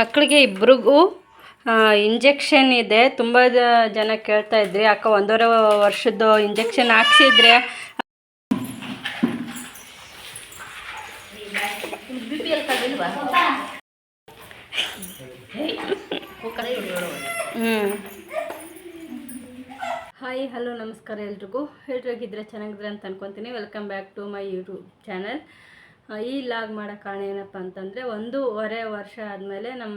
ಮಕ್ಕಳಿಗೆ ಇಬ್ರಿಗೂ ಇಂಜೆಕ್ಷನ್ ಇದೆ. ತುಂಬ ಜನ ಕೇಳ್ತಾ ಇದ್ರಿ. ಅಕ್ಕ ಒಂದೂವರೆ ವರ್ಷದ್ದು ಇಂಜೆಕ್ಷನ್ ಹಾಕ್ಸಿದ್ರೆ. ಹಾಯ್ ಹಲೋ ನಮಸ್ಕಾರ ಎಲ್ರಿಗೂ. ಎಲ್ರಿಗಿದ್ರೆ ಚೆನ್ನಾಗಿದ್ರೆ ಅಂತ ಅನ್ಕೊಂತೀನಿ. Welcome back to my YouTube channel ಈ ಲಾಗ್ ಮಾಡೋ ಕಾರಣ ಏನಪ್ಪ ಅಂತಂದರೆ ಒಂದೂವರೆ ವರ್ಷ ಆದಮೇಲೆ ನಮ್ಮ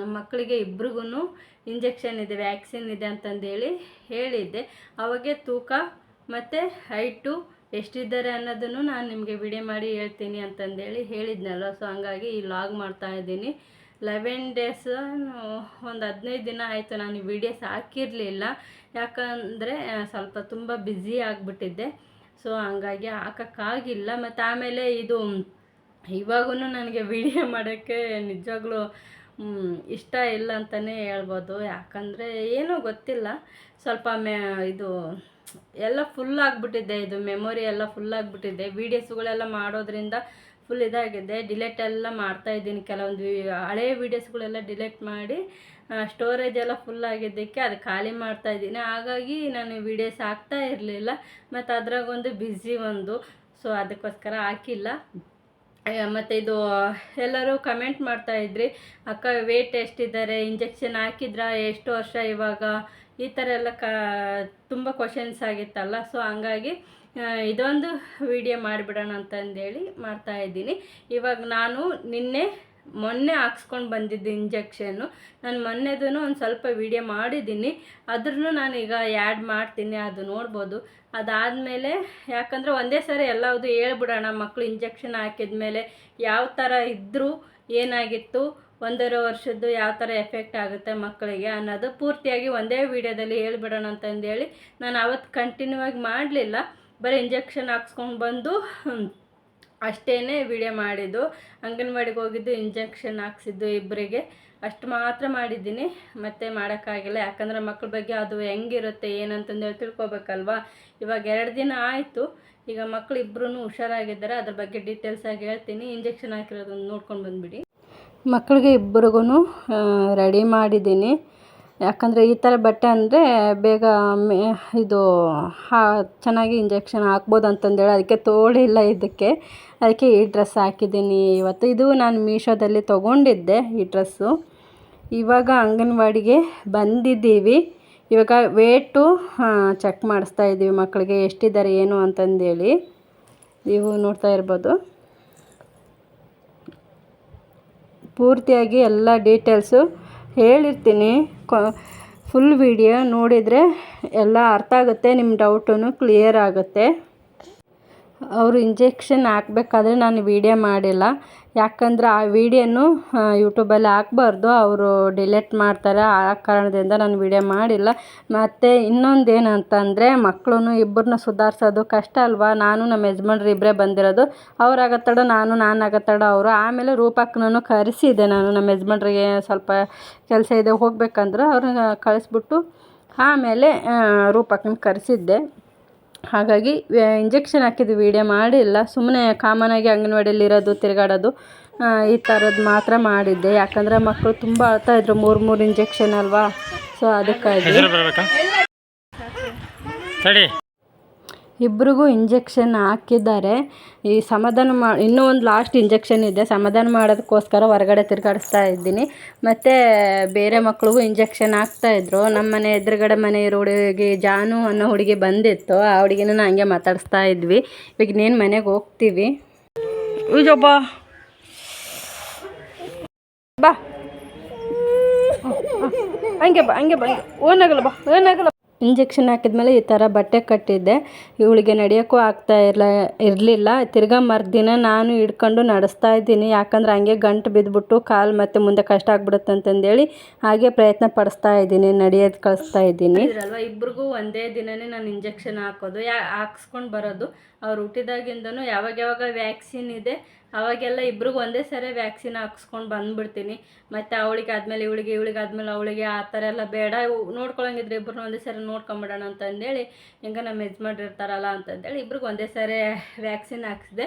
ನಮ್ಮ ಮಕ್ಕಳಿಗೆ ಇಬ್ರಿಗೂ ಇಂಜೆಕ್ಷನ್ ಇದೆ, ವ್ಯಾಕ್ಸಿನ್ ಇದೆ ಅಂತಂದೇಳಿ ಹೇಳಿದ್ದೆ. ಅವಾಗೆ ತೂಕ ಮತ್ತು ಹೈಟು ಎಷ್ಟಿದ್ದಾರೆ ಅನ್ನೋದನ್ನು ನಾನು ನಿಮಗೆ ವಿಡಿಯೋ ಮಾಡಿ ಹೇಳ್ತೀನಿ ಅಂತಂದೇಳಿ ಹೇಳಿದ್ನಲ್ಲ ಸೊ ಹಂಗಾಗಿ ಈ ಲಾಗ್ ಮಾಡ್ತಾ ಇದ್ದೀನಿ. ಲೆವೆನ್ ಡೇಸ್ ಒಂದು ಹದಿನೈದು ದಿನ ಆಯಿತು ನಾನು ವಿಡಿಯೋಸ್ ಹಾಕಿರಲಿಲ್ಲ. ಯಾಕಂದರೆ ಸ್ವಲ್ಪ ತುಂಬ ಬ್ಯುಸಿ ಆಗಿಬಿಟ್ಟಿದ್ದೆ. ಸೊ ಹಂಗಾಗಿ ಹಾಕೋಕ್ಕಾಗಿಲ್ಲ. ಮತ್ತು ಆಮೇಲೆ ಇದು ಇವಾಗೂ ನನಗೆ ವಿಡಿಯೋ ಮಾಡೋಕ್ಕೆ ನಿಜವಾಗ್ಲೂ ಇಷ್ಟ ಇಲ್ಲ ಅಂತಲೇ ಹೇಳ್ಬೋದು. ಯಾಕಂದರೆ ಏನೂ ಗೊತ್ತಿಲ್ಲ. ಸ್ವಲ್ಪ ಮೆ, ಇದು, ಎಲ್ಲ ಫುಲ್ ಆಗಿಬಿಟ್ಟಿದೆ. ಇದು ಮೆಮೊರಿ ಎಲ್ಲ ಫುಲ್ ಆಗಿಬಿಟ್ಟಿದೆ. ವೀಡಿಯೋಸ್ಗಳೆಲ್ಲ ಮಾಡೋದ್ರಿಂದ ಫುಲ್ ಇದಾಗಿದೆ. ಡಿಲೇಟ್ ಎಲ್ಲ ಮಾಡ್ತಾಯಿದ್ದೀನಿ ಕೆಲವೊಂದು ಹಳೆಯ ವೀಡಿಯೋಸ್ಗಳೆಲ್ಲ ಡಿಲೇಟ್ ಮಾಡಿ ಸ್ಟೋರೇಜ್ ಎಲ್ಲ ಫುಲ್ ಆಗಿದ್ದಕ್ಕೆ ಅದು ಖಾಲಿ ಮಾಡ್ತಾ ಇದ್ದೀನಿ. ಹಾಗಾಗಿ ನಾನು ವೀಡಿಯೋಸ್ ಹಾಕ್ತಾ ಇರಲಿಲ್ಲ, ಮತ್ತು ಅದ್ರಾಗೊಂದು ಬಿಝಿ ಒಂದು. ಸೊ ಅದಕ್ಕೋಸ್ಕರ ಹಾಕಿಲ್ಲ. ಮತ್ತು ಇದು, ಎಲ್ಲರೂ ಕಮೆಂಟ್ ಮಾಡ್ತಾ ಇದ್ರಿ, ಅಕ್ಕ ವೇಟ್ ಎಷ್ಟಿದ್ದಾರೆ? ಇಂಜೆಕ್ಷನ್ ಹಾಕಿದ್ರಾ? ಎಷ್ಟು ವರ್ಷ ಇವಾಗ? ಈ ಥರ ಎಲ್ಲ ಕ, ತುಂಬ ಕ್ವಶನ್ಸ್ ಆಗಿತ್ತಲ್ಲ. ಸೊ ಹಂಗಾಗಿ ಇದೊಂದು ವಿಡಿಯೋ ಮಾಡಿಬಿಡೋಣ ಅಂತಂದೇಳಿ ಮಾಡ್ತಾ ಇದ್ದೀನಿ. ಇವಾಗ ನಾನು ನಿನ್ನೆ ಮೊನ್ನೆ ಹಾಕ್ಸ್ಕೊಂಡು ಬಂದಿದ್ದು ಇಂಜೆಕ್ಷನ್ನು ನಾನು ಮೊನ್ನೆದೂ ಒಂದು ಸ್ವಲ್ಪ ವಿಡಿಯೋ ಮಾಡಿದ್ದೀನಿ. ಅದ್ರೂ ನಾನೀಗ ಆ್ಯಡ್ ಮಾಡ್ತೀನಿ, ಅದು ನೋಡ್ಬೋದು. ಅದಾದಮೇಲೆ ಯಾಕಂದರೆ ಒಂದೇ ಸಾರಿ ಎಲ್ಲವುದು ಹೇಳ್ಬಿಡೋಣ ಮಕ್ಕಳು ಇಂಜೆಕ್ಷನ್ ಹಾಕಿದ ಮೇಲೆ ಯಾವ ಥರ ಇದ್ದರೂ ಏನಾಗಿತ್ತು, ಒಂದೂವರೆ ವರ್ಷದ್ದು ಯಾವ ಥರ ಎಫೆಕ್ಟ್ ಆಗುತ್ತೆ ಮಕ್ಕಳಿಗೆ ಅನ್ನೋದು ಪೂರ್ತಿಯಾಗಿ ಒಂದೇ ವಿಡಿಯೋದಲ್ಲಿ ಹೇಳ್ಬಿಡೋಣ ಅಂತಂದೇಳಿ ನಾನು ಅವತ್ತು ಕಂಟಿನ್ಯೂ ಆಗಿ ಮಾಡಲಿಲ್ಲ. ಬರೀ ಇಂಜೆಕ್ಷನ್ ಹಾಕ್ಸ್ಕೊಂಡು ಬಂದು ಅಷ್ಟೇ ವಿಡಿಯೋ ಮಾಡಿದ್ದು. ಅಂಗನವಾಡಿಗೆ ಹೋಗಿದ್ದು ಇಂಜೆಕ್ಷನ್ ಹಾಕ್ಸಿದ್ದು ಇಬ್ಬರಿಗೆ ಅಷ್ಟು ಮಾತ್ರ ಮಾಡಿದ್ದೀನಿ. ಮತ್ತೆ ಮಾಡೋಕ್ಕಾಗಿಲ್ಲ. ಯಾಕಂದರೆ ಮಕ್ಕಳ ಬಗ್ಗೆ ಅದು ಹೆಂಗಿರುತ್ತೆ ಏನಂತಂದೇಳಿ ತಿಳ್ಕೊಬೇಕಲ್ವಾ? ಇವಾಗ ಎರಡು ದಿನ ಆಯಿತು. ಈಗ ಮಕ್ಕಳು ಇಬ್ಬರೂ ಹುಷಾರಾಗಿದ್ದಾರೆ. ಅದ್ರ ಬಗ್ಗೆ ಡೀಟೇಲ್ಸ್ ಆಗಿ ಹೇಳ್ತೀನಿ. ಇಂಜೆಕ್ಷನ್ ಹಾಕಿರೋದನ್ನು ನೋಡ್ಕೊಂಡು ಬಂದುಬಿಡಿ. ಮಕ್ಕಳಿಗೆ ಇಬ್ಬರಿಗೂ ರೆಡಿ ಮಾಡಿದ್ದೀನಿ. ಯಾಕಂದರೆ ಈ ಥರ ಬಟ್ಟೆ ಅಂದರೆ ಬೇಗ ಮೆ ಇದು ಹಾ, ಚೆನ್ನಾಗಿ ಇಂಜೆಕ್ಷನ್ ಹಾಕ್ಬೋದು ಅಂತಂದೇಳಿ. ಅದಕ್ಕೆ ತೋಳಿಲ್ಲ ಇದಕ್ಕೆ. ಅದಕ್ಕೆ ಈ ಡ್ರೆಸ್ ಹಾಕಿದ್ದೀನಿ ಇವತ್ತು. ಇದು ನಾನು ಮೀಶೋದಲ್ಲಿ ತೊಗೊಂಡಿದ್ದೆ ಈ ಡ್ರೆಸ್ಸು ಇವಾಗ ಅಂಗನವಾಡಿಗೆ ಬಂದಿದ್ದೀವಿ. ಇವಾಗ ವೇಟು ಚೆಕ್ ಮಾಡಿಸ್ತಾ ಇದ್ದೀವಿ ಮಕ್ಕಳಿಗೆ ಎಷ್ಟಿದ್ದಾರೆ, ಏನು ಅಂತಂದೇಳಿ. ನೀವು ನೋಡ್ತಾ ಇರ್ಬೋದು. ಪೂರ್ತಿಯಾಗಿ ಎಲ್ಲ ಡೀಟೇಲ್ಸು ಹೇಳಿರ್ತೀನಿ. ಫುಲ್ ವೀಡಿಯೋ ನೋಡಿದರೆ ಎಲ್ಲ ಅರ್ಥ ಆಗುತ್ತೆ ನಿಮ್ಮ ಡೌಟೂ ಕ್ಲಿಯರ್ ಆಗುತ್ತೆ. ಅವರು ಇಂಜೆಕ್ಷನ್ ಹಾಕ್ಬೇಕಾದ್ರೆ ನಾನು ವೀಡಿಯೋ ಮಾಡಿಲ್ಲ. ಯಾಕಂದ್ರೆ ಆ ವೀಡಿಯೋನು ಯೂಟ್ಯೂಬಲ್ಲಿ ಹಾಕ್ಬಾರ್ದು. ಅವರು ಡಿಲೀಟ್ ಮಾಡ್ತಾರೆ. ಆ ಕಾರಣದಿಂದ ನಾನು ವೀಡಿಯೋ ಮಾಡಿಲ್ಲ. ಮತ್ತು ಇನ್ನೊಂದು ಏನಂತಂದರೆ ಮಕ್ಕಳು ಇಬ್ಬರನ್ನ ಸುಧಾರಿಸೋದು ಕಷ್ಟ ಅಲ್ವಾ? ನಾನು ನಮ್ಮ ಯಜಮಾನ್ರು ಇಬ್ಬರೇ ಬಂದಿರೋದು. ಅವ್ರು ಆಗತ್ತಡ, ನಾನು ನಾನು ಆಗತ್ತಡ, ಅವರು ಆಮೇಲೆ ರೂಪಕ್ಕನೂ ಕರೆಸಿದೆ. ನಾನು ನಮ್ಮ ಯಜಮಾನ್ರಿಗೆ ಸ್ವಲ್ಪ ಕೆಲಸ ಇದೆ, ಹೋಗ್ಬೇಕಂದ್ರೆ ಅವ್ರನ್ನ ಕಳಿಸ್ಬಿಟ್ಟು ಆಮೇಲೆ ರೂಪಕ್ಕನ ಕರೆಸಿದ್ದೆ. ಹಾಗಾಗಿ ಇಂಜೆಕ್ಷನ್ ಹಾಕಿದ್ದು ವೀಡಿಯೋ ಮಾಡಿಲ್ಲ ಸುಮ್ಮನೆ ಕಾಮನಾಗಿ ಅಂಗನವಾಡಿಯಲ್ಲಿ ಇರೋದು, ತಿರುಗಾಡೋದು ಈ ಥರದ್ದು ಮಾತ್ರ ಮಾಡಿದ್ದೆ. ಯಾಕಂದರೆ ಮಕ್ಕಳು ತುಂಬ ಅಳ್ತಾ ಇದ್ರು, ಮೂರು ಮೂರು ಇಂಜೆಕ್ಷನ್ ಅಲ್ವಾ? ಸೊ ಅದಕ್ಕಾಗಿ. ಇಬ್ರಿಗೂ ಇಂಜೆಕ್ಷನ್ ಹಾಕಿದ್ದಾರೆ. ಈ ಸಮಾಧಾನ ಮಾ, ಇನ್ನೂ ಒಂದು ಲಾಸ್ಟ್ ಇಂಜೆಕ್ಷನ್ ಇದೆ. ಸಮಾಧಾನ ಮಾಡೋದಕ್ಕೋಸ್ಕರ ಹೊರಗಡೆ ತಿರುಗಾಡಿಸ್ತಾ ಇದ್ದೀನಿ. ಮತ್ತು ಬೇರೆ ಮಕ್ಳಿಗೂ ಇಂಜೆಕ್ಷನ್ ಹಾಕ್ತಾಯಿದ್ರು ನಮ್ಮ ಮನೆ ಎದುರುಗಡೆ ಮನೆ ಇರೋ ಹುಡುಗಿ ಜಾನು ಅನ್ನೋ ಹುಡುಗಿ ಬಂದಿತ್ತು. ಆ ಹುಡುಗಿನ ಹಂಗೆ ಮಾತಾಡಿಸ್ತಾ ಇದ್ವಿ. ಈಗ ನೀನು ಮನೆಗೆ ಹೋಗ್ತೀವಿ. ಬಾ. ಬಾ. ಹಂಗೆ ಬಾ ಹಂಗೆ ಬಾ ಓನಾಗಲ್ಲ ಬಾ ಏನಾಗಲ್ಲ ಇಂಜೆಕ್ಷನ್ ಹಾಕಿದ್ಮೇಲೆ ಈ ಥರ ಬಟ್ಟೆ ಕಟ್ಟಿದ್ದೆ. ಇವಳಿಗೆ ನಡೆಯೋಕ್ಕೂ ಆಗ್ತಾ ಇರಲ, ಇರಲಿಲ್ಲ. ತಿರ್ಗಾ ಮರುದಿನ ನಾನು ಹಿಡ್ಕೊಂಡು ನಡೆಸ್ತಾ ಇದ್ದೀನಿ. ಯಾಕಂದ್ರೆ ಹಂಗೆ ಗಂಟು ಬಿದ್ದುಬಿಟ್ಟು ಕಾಲು ಮತ್ತೆ ಮುಂದೆ ಕಷ್ಟ ಆಗ್ಬಿಡುತ್ತೆ ಅಂತಂದೇಳಿ ಹಾಗೆ ಪ್ರಯತ್ನ ಪಡಿಸ್ತಾ ಇದ್ದೀನಿ. ನಡೆಯೋದು ಕಳಿಸ್ತಾ ಇದ್ದೀನಿ. ಅಲ್ವಾ ಇಬ್ರಿಗೂ ಒಂದೇ ದಿನವೇ ನಾನು ಇಂಜೆಕ್ಷನ್ ಹಾಕೋದು. ಯಾ, ಹಾಕ್ಸ್ಕೊಂಡು ಬರೋದು. ಅವ್ರು ಹುಟ್ಟಿದಾಗಿಂದನೂ ಯಾವಾಗ ಯಾವಾಗ ವ್ಯಾಕ್ಸಿನ್ ಇದೆ ಅವಾಗೆಲ್ಲ ಇಬ್ರಿಗೂ ಒಂದೇ ಸರಿ ವ್ಯಾಕ್ಸಿನ್ ಹಾಕ್ಸ್ಕೊಂಡು ಬಂದ್ಬಿಡ್ತೀನಿ. ಮತ್ತು ಅವಳಿಗೆ ಆದಮೇಲೆ ಇವಳಿಗೆ ಇವಳಿಗೆ ಆದಮೇಲೆ ಅವಳಿಗೆ ಆ ಥರ ಎಲ್ಲ ಬೇಡ. ನೋಡ್ಕೊಳ್ಳೋಂಗಿದ್ರೆ ನೋಡ್ಕೊಳಂಗಿದ್ರೆ ಇಬ್ಬರು ಒಂದೇ ಸರಿ ನೋಡ್ಕೊಂಬಿಡೋಣ ಅಂತಂದೇಳಿ, ಹೆಂಗೆ ನಮ್ಮ ಯಜಮಾನ್ರು ಇರ್ತಾರಲ್ಲ ಅಂತಂದೇಳಿ ಇಬ್ರಿಗೂ ಒಂದೇ ಸರಿ ವ್ಯಾಕ್ಸಿನ್ ಹಾಕ್ಸಿದೆ.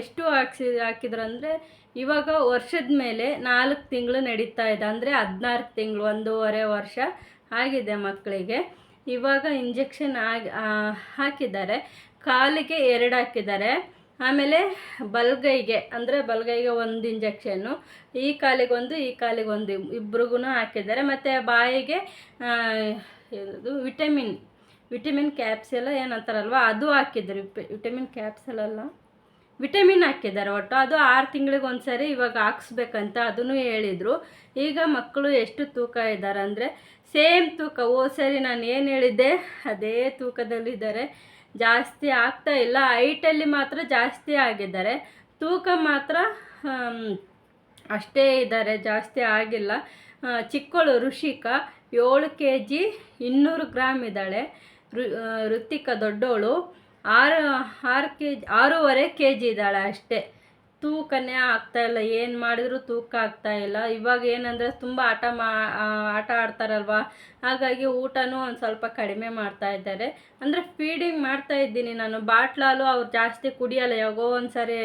ಎಷ್ಟು ಹಾಕ್ಸಿ, ಹಾಕಿದ್ರು ಅಂದರೆ ಇವಾಗ ವರ್ಷದ ಮೇಲೆ ನಾಲ್ಕು ತಿಂಗಳು ನಡೀತಾ ಇದೆ. ಅಂದರೆ ಹದಿನಾರು ತಿಂಗಳು, ಒಂದೂವರೆ ವರ್ಷ ಆಗಿದೆ ಮಕ್ಕಳಿಗೆ ಇವಾಗ ಇಂಜೆಕ್ಷನ್ ಆಗಿ ಹಾಕಿದ್ದಾರೆ. ಕಾಲಿಗೆ ಎರಡು ಹಾಕಿದ್ದಾರೆ. ಆಮೇಲೆ ಬಲಗೈಗೆ, ಅಂದರೆ ಬಲಗೈಗೆ ಒಂದು ಇಂಜೆಕ್ಷನ್ನು ಈ ಕಾಲಿಗೆ ಒಂದು, ಈ ಕಾಲಿಗೆ ಒಂದು ಇಬ್ರಿಗೂ ಹಾಕಿದ್ದಾರೆ. ಮತ್ತು ಬಾಯಿಗೆ ಇದು ವಿಟಮಿನ್ ವಿಟಮಿನ್ ಕ್ಯಾಪ್ಸೆಲ್ಲ ಏನಂತಾರಲ್ವ, ಅದು ಹಾಕಿದ್ರು. ವಿಟಮಿನ್ ಕ್ಯಾಪ್ಸೆಲ್ ಅಲ್ಲ. ವಿಟಮಿನ್ ಹಾಕಿದ್ದಾರೆ ಒಟ್ಟು. ಅದು ಆರು ತಿಂಗಳಿಗೆ ಒಂದ್ಸರಿ ಇವಾಗ ಹಾಕ್ಸ್ಬೇಕಂತ ಅದನ್ನು ಹೇಳಿದರು. ಈಗ ಮಕ್ಕಳು ಎಷ್ಟು ತೂಕ ಇದ್ದಾರೆ ಅಂದರೆ ಸೇಮ್ ತೂಕ. ಓ ಸರಿ ನಾನು ಏನು ಹೇಳಿದ್ದೆ, ಅದೇ ತೂಕದಲ್ಲಿದ್ದಾರೆ. ಜಾಸ್ತಿ ಆಗ್ತಾ ಇಲ್ಲ. ಹೈಟಲ್ಲಿ ಮಾತ್ರ ಜಾಸ್ತಿ ಆಗಿದ್ದಾರೆ. ತೂಕ ಮಾತ್ರ ಅಷ್ಟೇ ಇದ್ದಾರೆ. ಜಾಸ್ತಿ ಆಗಿಲ್ಲ. ಚಿಕ್ಕಳು ಋಷಿಕಾ ಏಳು ಕೆ ಜಿ ಇನ್ನೂರು ಗ್ರಾಮ್ ಇದ್ದಾಳೆ. ಋತಿಕಾ ದೊಡ್ಡವಳು ಆರು ಆರು ಕೆ ಜಿ ಆರೂವರೆ ಕೆ ಜಿ ಇದ್ದಾಳೆ ಅಷ್ಟೇ. ತೂಕನೇ ಇಲ್ಲ, ಏನು ಮಾಡಿದ್ರು ತೂಕ ಆಗ್ತಾ ಇಲ್ಲ. ಇವಾಗ ಏನಂದರೆ ತುಂಬ ಆಟ ಮಾ ಆಟ ಆಡ್ತಾರಲ್ವ? ಹಾಗಾಗಿ ಊಟನೂ ಒಂದು ಸ್ವಲ್ಪ ಕಡಿಮೆ ಮಾಡ್ತಾ ಇದ್ದಾರೆ. ಅಂದರೆ ಫೀಡಿಂಗ್ ಮಾಡ್ತಾ ಇದ್ದೀನಿ ನಾನು. ಬಾಟ್ಲಾಲು ಅವ್ರು ಜಾಸ್ತಿ ಕುಡಿಯಲ್ಲ. ಯಾವಾಗೋ ಒಂದು ಸಾರಿ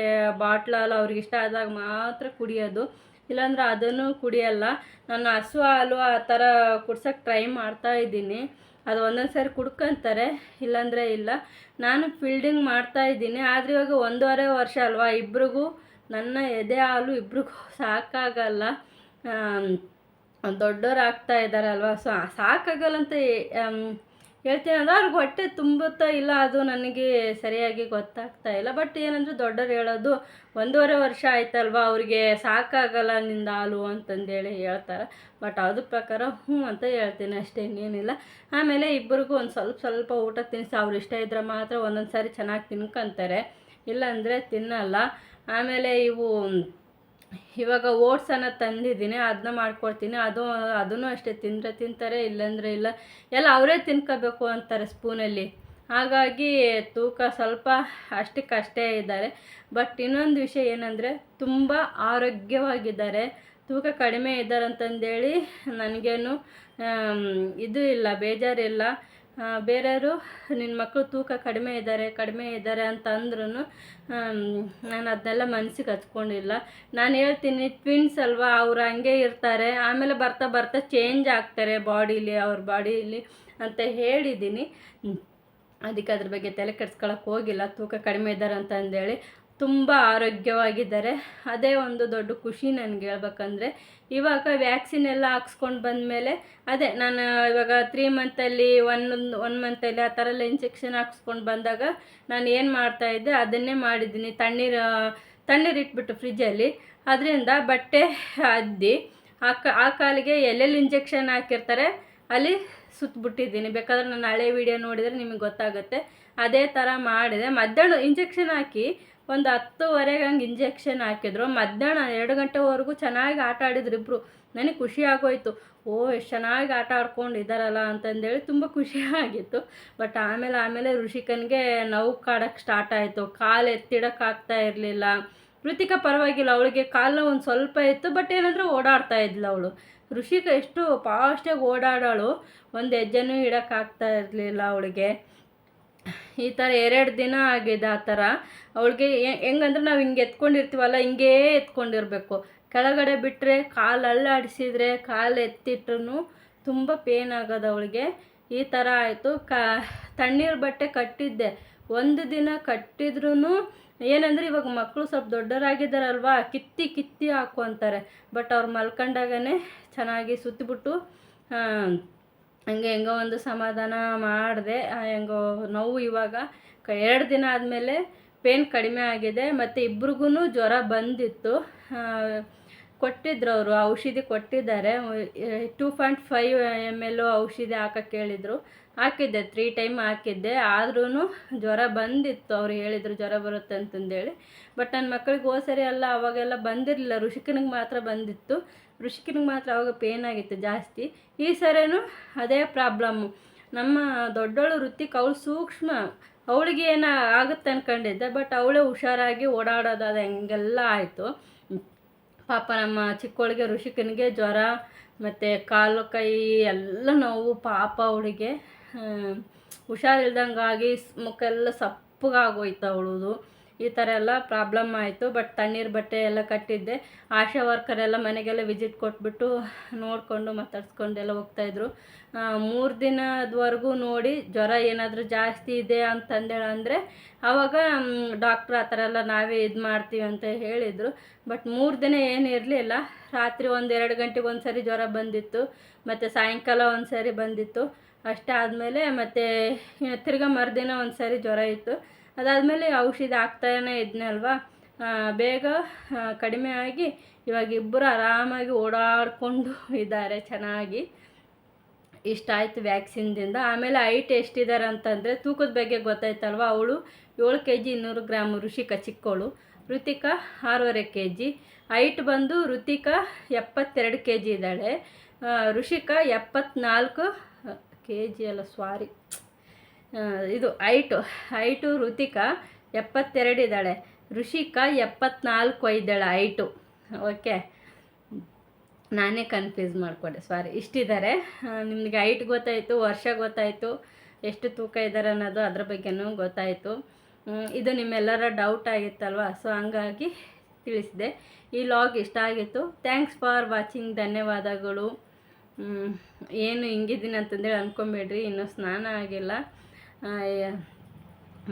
ಬಾಟ್ಲಾಲು ಅವ್ರಿಗೆ ಇಷ್ಟ ಆದಾಗ ಮಾತ್ರ ಕುಡಿಯೋದು. ಇಲ್ಲಾಂದ್ರೆ ಅದನ್ನು ಕುಡಿಯಲ್ಲ. ನಾನು ಹಸು ಹಾಲು ಆ ಥರ ಕುಡ್ಸೋಕ್ಕೆ ಟ್ರೈ ಮಾಡ್ತಾ ಇದ್ದೀನಿ. ಅದು ಒಂದೊಂದು ಸಾರಿ ಕುಡ್ಕೊಂತಾರೆ, ಇಲ್ಲಾಂದರೆ ಇಲ್ಲ. ನಾನು ಫೀಲ್ಡಿಂಗ್ ಮಾಡ್ತಾ ಇದ್ದೀನಿ. ಆದರೆ ಇವಾಗ ಒಂದೂವರೆ ವರ್ಷ ಅಲ್ವಾ? ಇಬ್ರಿಗೂ ನನ್ನ ಎದೆ ಹಾಲು ಇಬ್ರಿಗೂ ಸಾಕಾಗಲ್ಲ. ದೊಡ್ಡವ್ರು ಆಗ್ತಾ ಇದ್ದಾರಲ್ವ ಸೊ ಸಾಕಾಗಲ್ಲ ಅಂತ ಹೇಳ್ತೀನಿ ಅಂದ್ರೆ ಅವ್ರಿಗೆ ಹೊಟ್ಟೆ ತುಂಬುತ್ತಾ ಇಲ್ಲ ಅದು ನನಗೆ ಸರಿಯಾಗಿ ಗೊತ್ತಾಗ್ತಾ ಇಲ್ಲ. ಬಟ್ ಏನಂದ್ರೆ ದೊಡ್ಡವ್ರು ಹೇಳೋದು, ಒಂದೂವರೆ ವರ್ಷ ಆಯ್ತಲ್ವ ಅವ್ರಿಗೆ ಸಾಕಾಗಲ್ಲ ನಿಂದ ಹಾಲು ಅಂತಂದೇಳಿ ಹೇಳ್ತಾರೆ. ಬಟ್ ಅದ್ರ ಪ್ರಕಾರ ಹ್ಞೂ ಅಂತ ಹೇಳ್ತೀನಿ ಅಷ್ಟೇ, ಇನ್ನೇನಿಲ್ಲ. ಆಮೇಲೆ ಇಬ್ಬರಿಗೂ ಒಂದು ಸ್ವಲ್ಪ ಸ್ವಲ್ಪ ಊಟ ತಿನ್ನಿಸಿ ಅವ್ರು ಇಷ್ಟ ಇದ್ರೆ ಮಾತ್ರ ಒಂದೊಂದು ಸಾರಿ ಚೆನ್ನಾಗಿ ತಿನ್ಕೊಂತಾರೆ. ಇಲ್ಲಾಂದರೆ ತಿನ್ನಲ್ಲ. ಆಮೇಲೆ ಇವು ಇವಾಗ ಓಟ್ಸನ್ನು ತಂದಿದ್ದೀನಿ ಅದನ್ನ ಮಾಡ್ಕೊಡ್ತೀನಿ ಅದು, ಅದನ್ನು ಅಷ್ಟೇ ತಿಂದರೆ ತಿಂತಾರೆ, ಇಲ್ಲಾಂದರೆ ಇಲ್ಲ. ಎಲ್ಲ ಅವರೇ ತಿನ್ಕೋಬೇಕು ಅಂತಾರೆ ಸ್ಪೂನಲ್ಲಿ. ಹಾಗಾಗಿ ತೂಕ ಸ್ವಲ್ಪ ಅಷ್ಟಕ್ಕಷ್ಟೇ ಇದ್ದಾರೆ. ಬಟ್ ಇನ್ನೊಂದು ವಿಷಯ ಏನಂದರೆ, ತುಂಬ ಆರೋಗ್ಯವಾಗಿದ್ದಾರೆ. ತೂಕ ಕಡಿಮೆ ಇದ್ದಾರೆ ಅಂತಂದೇಳಿ ನನಗೇನು ಇದು ಇಲ್ಲ, ಬೇಜಾರಿಲ್ಲ. ಬೇರೆಯವರು ನಿನ್ನ ಮಕ್ಕಳು ತೂಕ ಕಡಿಮೆ ಇದ್ದಾರೆ ಕಡಿಮೆ ಇದ್ದಾರೆ ಅಂತ ಅಂದ್ರೂ ನಾನು ಅದನ್ನೆಲ್ಲ ಮನಸ್ಸಿಗೆ ಹಚ್ಕೊಂಡಿಲ್ಲ ನಾನು ಹೇಳ್ತೀನಿ ಟ್ವಿನ್ಸ್ ಅಲ್ವಾ, ಅವ್ರು ಹಂಗೆ ಇರ್ತಾರೆ, ಆಮೇಲೆ ಬರ್ತಾ ಬರ್ತಾ ಚೇಂಜ್ ಆಗ್ತಾರೆ ಬಾಡೀಲಿ, ಅವ್ರ ಬಾಡೀಲಿ ಅಂತ ಹೇಳಿದ್ದೀನಿ. ಅದಕ್ಕೆ ಅದ್ರ ಬಗ್ಗೆ ತಲೆ ಕೆಡ್ಸ್ಕೊಳಕ್ಕೆ ಹೋಗಿಲ್ಲ, ತೂಕ ಕಡಿಮೆ ಇದ್ದಾರೆ ಅಂತ ಅಂದೇಳಿ ತುಂಬ ಆರೋಗ್ಯವಾಗಿದ್ದಾರೆ. ಅದೇ ಒಂದು ದೊಡ್ಡ ಖುಷಿ ನನಗೆ ಹೇಳ್ಬೇಕಂದ್ರೆ, ಇವಾಗ ವ್ಯಾಕ್ಸಿನ್ ಎಲ್ಲ ಹಾಕ್ಸ್ಕೊಂಡು ಬಂದಮೇಲೆ, ಅದೇ ನಾನು ಇವಾಗ ತ್ರೀ ಮಂತಲ್ಲಿ ಒನ್ ಒನ್ ಮಂತಲ್ಲಿ ಆ ಥರ ಎಲ್ಲ ಇಂಜೆಕ್ಷನ್ ಹಾಕ್ಸ್ಕೊಂಡು ಬಂದಾಗ ನಾನು ಏನು ಮಾಡ್ತಾಯಿದ್ದೆ ಅದನ್ನೇ ಮಾಡಿದ್ದೀನಿ. ತಣ್ಣೀರು ತಣ್ಣೀರು ಇಟ್ಬಿಟ್ಟು ಫ್ರಿಜ್ಜಲ್ಲಿ ಅದರಿಂದ ಬಟ್ಟೆ ಅದ್ದಿ ಆ ಆ ಕಾಲಿಗೆ ಎಲ್ಲೆಲ್ಲಿ ಇಂಜೆಕ್ಷನ್ ಹಾಕಿರ್ತಾರೆ, ಅಲ್ಲಿ ಸುತ್ತಬಿಟ್ಟಿದ್ದೀನಿ ಬೇಕಾದ್ರೆ ನಾನು ಹಳೆ ವಿಡಿಯೋ ನೋಡಿದರೆ ನಿಮಗೆ ಗೊತ್ತಾಗುತ್ತೆ. ಅದೇ ಥರ ಮಾಡಿದೆ. ಮಧ್ಯಾಹ್ನ ಇಂಜೆಕ್ಷನ್ ಹಾಕಿ ಒಂದು ಹತ್ತುವರೆಗೆ ಹಂಗೆ ಇಂಜೆಕ್ಷನ್ ಹಾಕಿದ್ರು. ಮಧ್ಯಾಹ್ನ ಎರಡು ಗಂಟೆವರೆಗೂ ಚೆನ್ನಾಗಿ ಆಟ ಆಡಿದ್ರು ಇಬ್ಬರು ನನಗೆ ಖುಷಿ ಆಗೋಯ್ತು. ಓ, ಎಷ್ಟು ಚೆನ್ನಾಗಿ ಆಟ ಆಡ್ಕೊಂಡಿದ್ದಾರಲ್ಲ ಅಂತಂದೇಳಿ ತುಂಬ ಖುಷಿ ಆಗಿತ್ತು. ಬಟ್ ಆಮೇಲೆ ಆಮೇಲೆ ಋಷಿಕನ್ಗೆ ನೋವು ಕಾಡೋಕ್ಕೆ ಸ್ಟಾರ್ಟ್ ಆಯಿತು. ಕಾಲು ಎತ್ತಿಡೋಕ್ಕಾಗ್ತಾ ಇರಲಿಲ್ಲ. ಕೃತಿಕ ಪರವಾಗಿಲ್ಲ, ಅವಳಿಗೆ ಕಾಲು ಒಂದು ಸ್ವಲ್ಪ ಇತ್ತು ಬಟ್ ಏನಂದ್ರೆ ಓಡಾಡ್ತಾ ಇದ್ಲು ಅವಳು. ಋಷಿಕ ಎಷ್ಟು ಫಾಸ್ಟಾಗಿ ಓಡಾಡೋಳು. ಒಂದು ಹೆಜ್ಜೆನೂ ಇಡೋಕ್ಕಾಗ್ತಾ ಇರಲಿಲ್ಲ ಅವಳಿಗೆ. ಈ ಥರ ಎರಡು ದಿನ ಆಗಿದೆ ಆ ಥರ ಅವಳಿಗೆ ಹೆಂಗಂದ್ರೆ ನಾವು ಹಿಂಗೆ ಎತ್ಕೊಂಡಿರ್ತೀವಲ್ಲ, ಹಿಂಗೇ ಎತ್ಕೊಂಡಿರಬೇಕು. ಕೆಳಗಡೆ ಬಿಟ್ಟರೆ ಕಾಲು ಅಳ್ಳಾಡಿಸಿದ್ರೆ ಕಾಲು ಎತ್ತಿಟ್ರು ತುಂಬ ಪೇನ್ ಆಗೋದು ಅವಳಿಗೆ. ಈ ಥರ ಆಯಿತು. ಕ, ತಣ್ಣೀರು ಬಟ್ಟೆ ಕಟ್ಟಿದ್ದೆ. ಒಂದು ದಿನ ಕಟ್ಟಿದ್ರೂ ಏನಂದರೆ ಇವಾಗ ಮಕ್ಕಳು ಸ್ವಲ್ಪ ದೊಡ್ಡರಾಗಿದ್ದಾರಲ್ವಾ, ಕಿತ್ತಿ ಕಿತ್ತಿ ಹಾಕು ಅಂತಾರೆ ಬಟ್ ಅವ್ರು ಮಲ್ಕೊಂಡಾಗನೇ ಚೆನ್ನಾಗಿ ಸುತ್ತಿಬಿಟ್ಟು ಹಂಗೆ ಹೆಂಗೋ ಒಂದು ಸಮಾಧಾನ ಮಾಡಿದೆ. ಹೆಂಗೋ ನೋವು ಇವಾಗ ಕ, ಎರಡು ದಿನ ಆದಮೇಲೆ ಪೇನ್ ಕಡಿಮೆ ಆಗಿದೆ. ಮತ್ತು ಇಬ್ರಿಗೂ ಜ್ವರ ಬಂದಿತ್ತು. ಕೊಟ್ಟಿದ್ರು ಅವರು, ಔಷಧಿ ಕೊಟ್ಟಿದ್ದಾರೆ. Two point five M L ಔಷಧಿ ಹಾಕಕ್ಕೆ ಹೇಳಿದರು. ಹಾಕಿದ್ದೆ, ತ್ರೀ ಟೈಮ್ ಹಾಕಿದ್ದೆ. ಆದ್ರೂ ಜ್ವರ ಬಂದಿತ್ತು. ಅವ್ರು ಹೇಳಿದರು ಜ್ವರ ಬರುತ್ತೆ ಅಂತಂದೇಳಿ. ಬಟ್ ನನ್ನ ಮಕ್ಕಳಿಗೆ ಹೋದ ಸರಿ ಎಲ್ಲ ಅವಾಗೆಲ್ಲ ಬಂದಿರಲಿಲ್ಲ. ಋಷಿಕನಿಗೆ ಮಾತ್ರ ಬಂದಿತ್ತು. ಋಷಿಕನಿಗೆ ಮಾತ್ರ ಅವಾಗ ಪೇನ್ ಆಗಿತ್ತು ಜಾಸ್ತಿ. ಈ ಸರಿನೂ ಅದೇ ಪ್ರಾಬ್ಲಮ್ಮು ನಮ್ಮ ದೊಡ್ಡವಳು ಋತಿಕ್ ಅವಳು ಸೂಕ್ಷ್ಮ. ಅವಳಿಗೆ ಏನೋ ಆಗುತ್ತೆ ಅನ್ಕೊಂಡಿದ್ದೆ ಬಟ್ ಅವಳೇ ಹುಷಾರಾಗಿ ಓಡಾಡೋದು ಅದು ಹಂಗೆಲ್ಲ ಆಯಿತು. ಪಾಪ ನಮ್ಮ ಚಿಕ್ಕವಳಿಗೆ ಋಷಿಕನಿಗೆ ಜ್ವರ, ಮತ್ತು ಕಾಲು ಕೈ ಎಲ್ಲ ನೋವು, ಪಾಪ ಅವಳಿಗೆ. ಹುಷಾರಿಲ್ದಂಗಾಗಿ ಮುಖ ಎಲ್ಲ ಸಪ್ಪಗಾಗೋಯ್ತು ಅವಳದು. ಈ ಥರ ಎಲ್ಲ ಪ್ರಾಬ್ಲಮ್ ಆಯಿತು. ಬಟ್ ತಣ್ಣೀರು ಬಟ್ಟೆ ಎಲ್ಲ ಕಟ್ಟಿದ್ದೆ. ಆಶಾ ವರ್ಕರ್ ಎಲ್ಲ ಮನೆಗೆಲ್ಲ ವಿಸಿಟ್ ಕೊಟ್ಬಿಟ್ಟು ನೋಡಿಕೊಂಡು ಮಾತಾಡ್ಸ್ಕೊಂಡು ಎಲ್ಲ ಹೋಗ್ತಾಯಿದ್ರು ಮೂರು ದಿನದವರೆಗೂ ನೋಡಿ ಜ್ವರ ಏನಾದರೂ ಜಾಸ್ತಿ ಇದೆ ಅಂತಂದೇಳಿ ಅಂದರೆ ಆವಾಗ ಡಾಕ್ಟ್ರ್ ಆ ಥರ ಎಲ್ಲ ನಾವೇ ಇದು ಮಾಡ್ತೀವಿ ಅಂತ ಹೇಳಿದರು. ಬಟ್ ಮೂರು ದಿನ ಏನು ಇರಲಿಲ್ಲ. ರಾತ್ರಿ ಒಂದು ಎರಡು ಗಂಟೆಗೆ ಒಂದು ಸರಿ ಜ್ವರ ಬಂದಿತ್ತು. ಮತ್ತು ಸಾಯಂಕಾಲ ಒಂದು ಸರಿ ಬಂದಿತ್ತು. ಅಷ್ಟೇ ಆದಮೇಲೆ ಮತ್ತು, ತಿರ್ಗಾ ಮರುದಿನ ಒಂದು ಸರಿ ಜ್ವರ ಇತ್ತು. ಅದಾದಮೇಲೆ ಔಷಧಿ ಹಾಕ್ತಾನೇ ಇದ್ನಲ್ವಾ ಬೇಗ ಕಡಿಮೆ ಆಗಿ ಇವಾಗ ಇಬ್ಬರು ಆರಾಮಾಗಿ ಓಡಾಡಿಕೊಂಡು ಇದ್ದಾರೆ ಚೆನ್ನಾಗಿ. ಇಷ್ಟ ಆಯಿತು ವ್ಯಾಕ್ಸಿನ್ದಿಂದ ಆಮೇಲೆ ಹೈಟ್ ಎಷ್ಟಿದ್ದಾರೆ ಅಂತಂದರೆ ತೂಕದ ಬಗ್ಗೆ ಗೊತ್ತಾಯ್ತಲ್ವ? ಅವಳು ಏಳು ಕೆ ಜಿ ಇನ್ನೂರು ಗ್ರಾಮ್ ಋಷಿಕ ಚಿಕ್ಕವಳು ಋತಿಕಾ ಆರೂವರೆ ಕೆ ಜಿ ಹೈಟ್ ಬಂದು ಋತಿಕಾ ಎಪ್ಪತ್ತೆರಡು ಕೆ ಜಿ ಇದ್ದಾಳೆ ಋಷಿಕಾ ಎಪ್ಪತ್ನಾಲ್ಕು ಕೆ ಜಿ ಅಲ್ಲ ಸಾರಿ ಇದು ಐಟು ಐಟು ಋತಿಕಾ ಎಪ್ಪತ್ತೆರಡು ಇದ್ದಾಳೆ. ಋಷಿಕಾ ಎಪ್ಪತ್ನಾಲ್ಕು ಇದ್ದಾಳೆ ಐಟು. ಓಕೆ. ನಾನೇ ಕನ್ಫ್ಯೂಸ್ ಮಾಡಿಕೊಂಡೆ ಸಾರಿ ಇಷ್ಟಿದ್ದಾರೆ ನಿಮಗೆ ಐಟ್ ಗೊತ್ತಾಯಿತು, ವರ್ಷ ಗೊತ್ತಾಯಿತು, ಎಷ್ಟು ತೂಕ ಇದ್ದಾರೆ ಅನ್ನೋದು ಅದ್ರ ಬಗ್ಗೆನೂ ಗೊತ್ತಾಯಿತು. ಇದು ನಿಮ್ಮೆಲ್ಲರ ಡೌಟ್ ಆಗಿತ್ತಲ್ವ? ಸೊ ಹಂಗಾಗಿ ತಿಳಿಸಿದೆ. ಈ ಲಾಗ್ ಇಷ್ಟ ಆಗಿತ್ತು. ಥ್ಯಾಂಕ್ಸ್ ಫಾರ್ ವಾಚಿಂಗ್ ಧನ್ಯವಾದಗಳು. ಏನು ಹಿಂಗಿದ್ದೀನಿ ಅಂತಂದೇಳಿ ಅಂದ್ಕೊಂಬೇಡ್ರಿ ಇನ್ನೂ ಸ್ನಾನ ಆಗಿಲ್ಲ.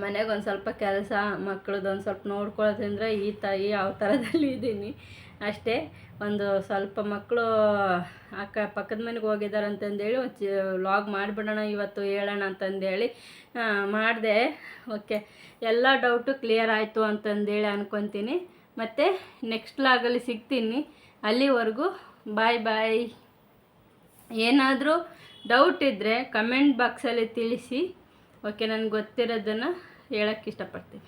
ಮನೆಗೆ ಒಂದು ಸ್ವಲ್ಪ ಕೆಲಸ ಮಕ್ಳದ್ದು ಒಂದು ಸ್ವಲ್ಪ ನೋಡ್ಕೊಳ್ಳೋದ್ರಿಂದ ಈ ತಾಯಿ ಯಾವ ಥರದಲ್ಲಿ ಇದ್ದೀನಿ. ಅಷ್ಟೇ, ಒಂದು ಸ್ವಲ್ಪ ಮಕ್ಕಳು ಅಕ್ಕ ಪಕ್ಕದ ಮನೆಗೆ ಹೋಗಿದ್ದಾರೆ ಅಂತಂದೇಳಿ ಒಂದು ಚಿ ಲಾಗ್ ಮಾಡಿಬಿಡೋಣ, ಇವತ್ತು ಹೇಳೋಣ ಅಂತಂದೇಳಿ ಮಾಡಿದೆ. ಓಕೆ, ಎಲ್ಲ ಡೌಟು ಕ್ಲಿಯರ್ ಆಯಿತು ಅಂತಂದೇಳಿ ಅನ್ಕೊತೀನಿ. ಮತ್ತು ನೆಕ್ಸ್ಟ್ ಲಾಗಲ್ಲಿ ಸಿಗ್ತೀನಿ. ಅಲ್ಲಿವರೆಗೂ ಬಾಯ್ ಬಾಯ್. ಏನಾದರೂ ಡೌಟ್ ಇದ್ದರೆ ಕಮೆಂಟ್ ಬಾಕ್ಸಲ್ಲಿ ತಿಳಿಸಿ. ಓಕೆ ನನಗೆ ಗೊತ್ತಿರೋದನ್ನು ಹೇಳೋಕ್ಕೆ ಇಷ್ಟಪಡ್ತೀನಿ.